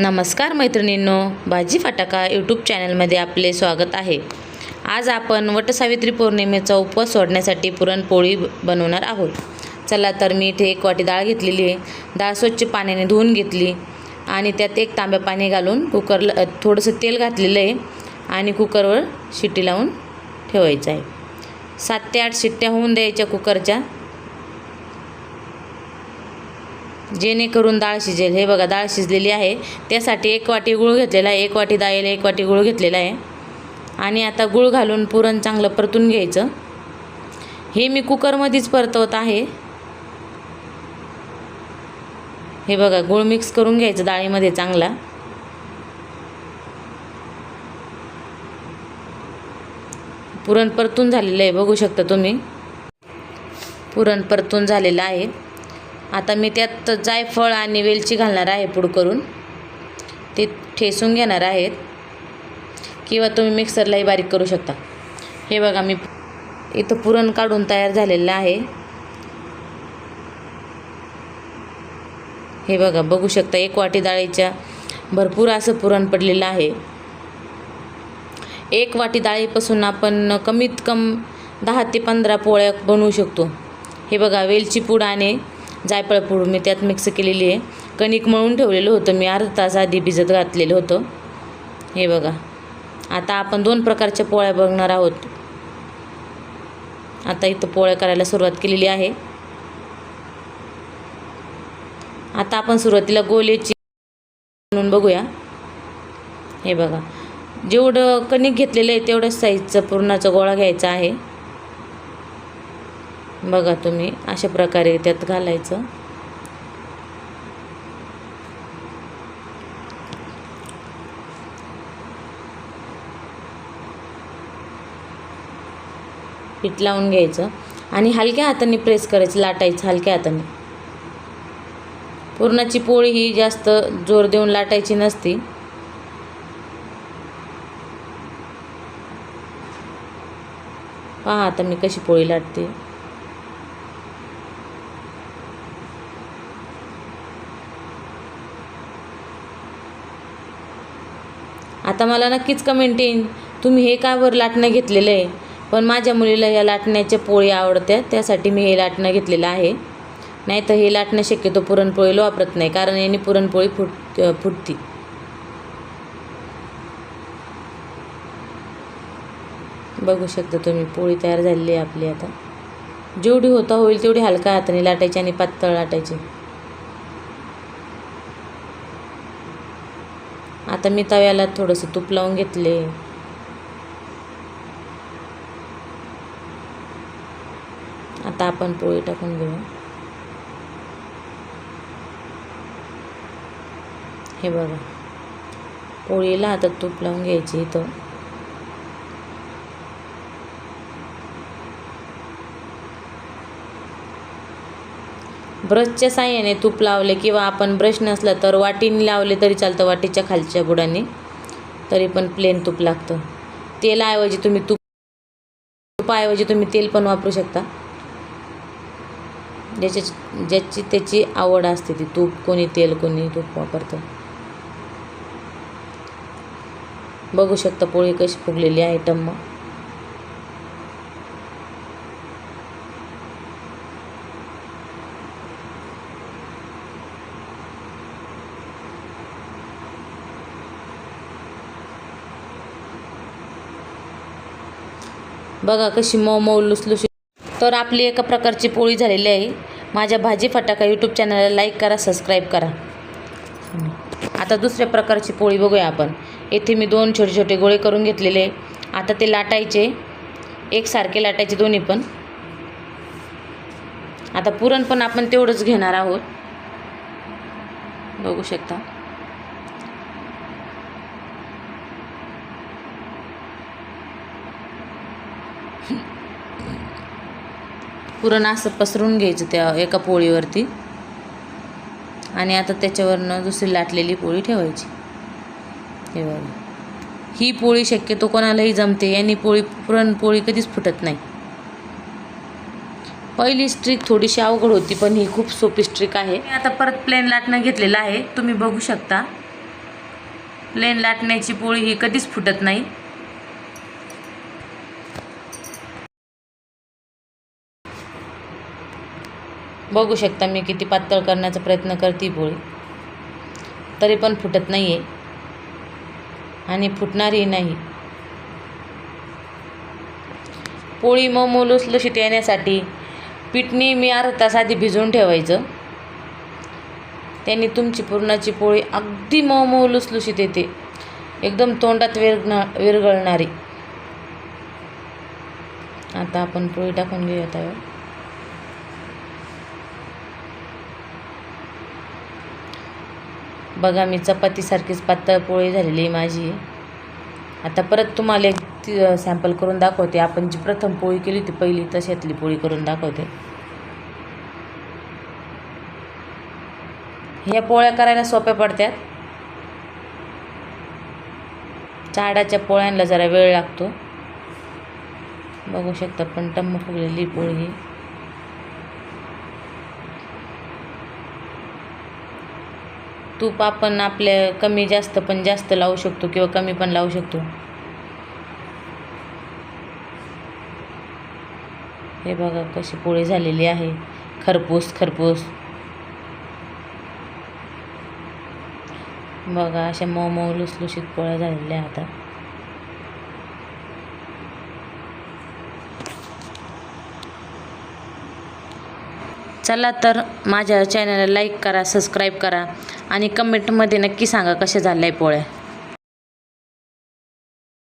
नमस्कार मैत्रिणींनो भाजी फटाका यूट्यूब चॅनलमध्ये आपले स्वागत आहे. आज आपण वटसावित्री पौर्णिमेचा उपवास सोडण्यासाठी पुरणपोळी बनवणार आहोत. चला तर मी इथे एक वाटी डाळ घेतलेली आहे. डाळ स्वच्छ पाण्याने धुवून घेतली आणि त्यात एक तांब्या पाणी घालून कुकरला थोडंसं तेल घातलेलं आहे आणि कुकरवर शिट्टी लावून ठेवायचं आहे. सात ते आठ शिट्ट्या होऊन द्यायच्या कुकरच्या जेणेकरून डाळ शिजेल. हे बघा डाळ शिजलेली आहे. त्यासाठी एक वाटी गूळ घेतलेला आहे. एक वाटी दाळीला एक वाटी गूळ घेतलेला आहे. आणि आता गूळ घालून पुरण चांगलं परतून घ्यायचं. हे मी कुकरमध्येच परतवत आहे. हे बघा गूळ मिक्स करून घ्यायचं डाळीमध्ये चांगला. पुरण परतून झालेलं आहे बघू शकता तुम्ही. पुरण परतून झालेलं आहे. आता मी त्यात जायफळ आणि वेलची घालणार आहे पूड करून. ते ठेसून घेणार आहेत. किंवा तुम्ही मिक्सरलाही बारीक करू शकता. हे बघा मी इथं पुरण काढून तयार झालेलं आहे. हे बघा बघू शकता एक वाटी डाळीच्या भरपूर असं पुरण पडलेलं आहे. एक वाटी डाळीपासून आपण कमीत कम दहा ते पंधरा पोळ्या बनवू शकतो. हे बघा वेलची पूड आणि जायफळ फोडून मी त्यात मिक्स केलेली आहे. कणिक मळून ठेवलेलं होतं. मी अर्धा तास आधी भिजत घातलेलं होतं. हे बघा. आता आपण दोन प्रकारच्या पोळ्या बघणार आहोत. आता इथं पोळ्या करायला सुरुवात केलेली आहे. आता आपण सुरुवातीला गोलेची म्हणून बघूया. हे बघा. जेवढं कणिक घेतलेलं आहे तेवढ्याच साईजचा पुरणाचा गोळा घ्यायचा आहे. बघा तुम्ही अशा प्रकारे त्यात घालायचं. पीठ लावून घ्यायचं आणि हलक्या हाताने प्रेस करायचं लाटायचं हलक्या हाताने. पुरणाची पोळी ही जास्त जोर देऊन लाटायची नसती. पहा आता मी कशी पोळी लाटते. आता मला नक्कीच कमेंट येईन. तुम्ही हे का बरं लाटणं घेतलेलं आहे? पण माझ्या मुलीला या लाटण्याच्या पोळी आवडत्या त्यासाठी मी हे लाटणं घेतलेलं आहे. नाही तर हे लाटणं शक्यतो पुरणपोळीला वापरत नाही कारण याने पुरणपोळी फुट फुटती. बघू शकता तुम्ही पोळी तयार झालेली आहे आपली आता. जेवढी होता होईल तेवढी हलका हाताने लाटायची आणि पातळ लाटायची. आता मी तव्याला थोडंसं तूप लावून घेतले. आता आपण पोळी टाकून घेऊ. हे बघा. पोळीला आता तूप लावून घ्यायची इथं. ब्रशच्या साह्याने तूप लावले किंवा आपण ब्रश नसला तर वाटीने लावले तरी चालतं वाटीच्या खालच्या बुडाने. तरी पण प्लेन तूप लागतं. तेलाऐवजी तुम्ही तूप तुपाऐवजी तुम्ही तेल पण वापरू शकता. ज्याच्या ज्याची त्याची आवड असते ती तूप कोणी तेल कोणी तूप वापरतं. बघू शकता पोळी कशी फुगलेली आहे टम्म. बघा कशी मऊ मऊ लुसलुशी. तर आपली एका प्रकारची पोळी झालेली आहे. माझ्या भाजी फटाका यूट्यूब चॅनलला लाईक करा सबस्क्राईब करा. आता दुसऱ्या प्रकारची पोळी बघूया आपण. येथे मी दोन छोटे छोटे गोळे करून घेतलेले आता ते लाटायचे. एकसारखे लाटायचे दोन्ही पण. आता पुरण पण आपण तेवढंच घेणार आहोत. बघू शकता. पुरण असं पसरून घ्यायचं त्या एका पोळीवरती. आणि आता त्याच्यावरनं दुसरी लाटलेली पोळी ठेवायची. हे बघा. ही पोळी शक्यतो कोणालाही जमते. यांनी पोळी पुरणपोळी कधीच फुटत नाही. पहिली स्ट्रिक थोडीशी अवघड होती पण ही खूप सोपी स्ट्रिक आहे. मी आता परत प्लेन लाटणं घेतलेलं आहे. तुम्ही बघू शकता. प्लेन लाटण्याची पोळी ही कधीच फुटत नाही. बघू शकता मी किती पातळ करण्याचा प्रयत्न करते पोळी तरी पण फुटत नाही आहे आणि फुटणारही नाही. पोळी मऊ मऊ लुसलुशीत येण्यासाठी पिठणी मी अर्धा तास आधी भिजवून ठेवायचं. त्यांनी तुमची पुरणाची पोळी अगदी मऊ मऊ लुसलुशीत येते. एकदम तोंडात विरगणा विरगळणारी आता आपण पोळी टाकून घेऊया त्यावर बघा मी चपातीसारखीच पातळ पोळी झालेली आहे माझी. आता परत तुम्हाला एक ती सॅम्पल करून दाखवते. आपण जी प्रथम पोळी केली होती पहिली तशातली पोळी करून दाखवते. ह्या पोळ्या करायला सोप्या पडत्यात. चाडाच्या पोळ्यांना जरा वेळ लागतो. बघू शकता पण टम्म फुगलेली पोळी. तूप आपण आपल्या कमी जास्त पण जास्त लावू शकतो किंवा कमी पण लावू शकतो. हे बघा कशी पोळी झालेली आहे. खरपूस खरपूस. बघा अशा मऊ मऊ लुसलुशीत पोळ्या झालेल्या आता. चला तर माझ्या चॅनलला लाईक करा सबस्क्राईब करा. आणि कमेंटमध्ये नक्की सांगा कशा झाल्या आहे पोळ्या.